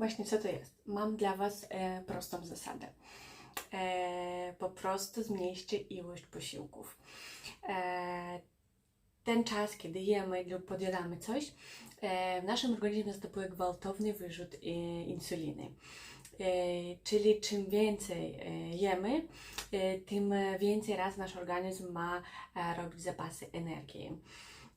Właśnie co to jest? Mam dla Was e, prostą zasadę. E, po prostu zmniejszcie ilość posiłków. E, ten czas, kiedy jemy lub podjadamy coś, e, w naszym organizmie następuje gwałtowny wyrzut e, insuliny. E, czyli czym więcej e, jemy, e, tym więcej raz nasz organizm ma e, robić zapasy energii.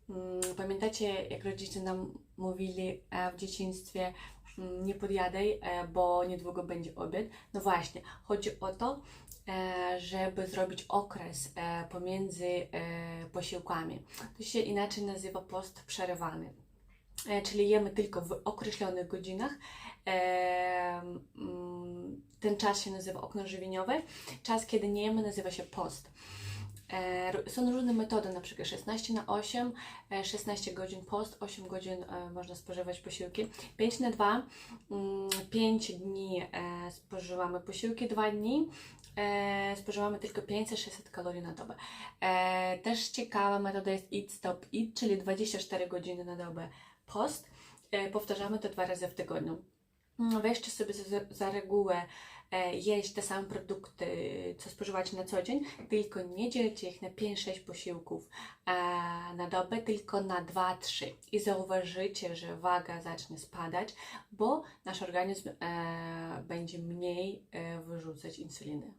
Mm, Pamiętacie, jak rodzice nam mówili e, w dzieciństwie, nie podjadaj, e, bo niedługo będzie obiad? No właśnie, chodzi o to, e, żeby zrobić okres e, pomiędzy posiłkami. To się inaczej nazywa post przerywany. Czyli jemy tylko w określonych godzinach. Mm, Ten czas się nazywa okno żywieniowe. Czas, kiedy nie jemy, nazywa się post. E, Są różne metody, na przykład 16 na 8, e, 16 godzin post, 8 godzin e, można spożywać posiłki, 5 na 2, 5 dni e, spożywamy posiłki, 2 dni e, spożywamy tylko 500-600 kalorii na dobę. E, Też ciekawa metoda jest Eat Stop Eat, czyli 24 godziny na dobę post. E, Powtarzamy to dwa razy w tygodniu. Mm, Weźcie sobie za, za regułę e, jeść te same produkty, co spożywacie na co dzień, tylko nie dzielcie ich na 5-6 posiłków e, na dobę, tylko na 2-3 i zauważycie, że waga zacznie spadać, bo nasz organizm e, będzie mniej wyrzucać insuliny.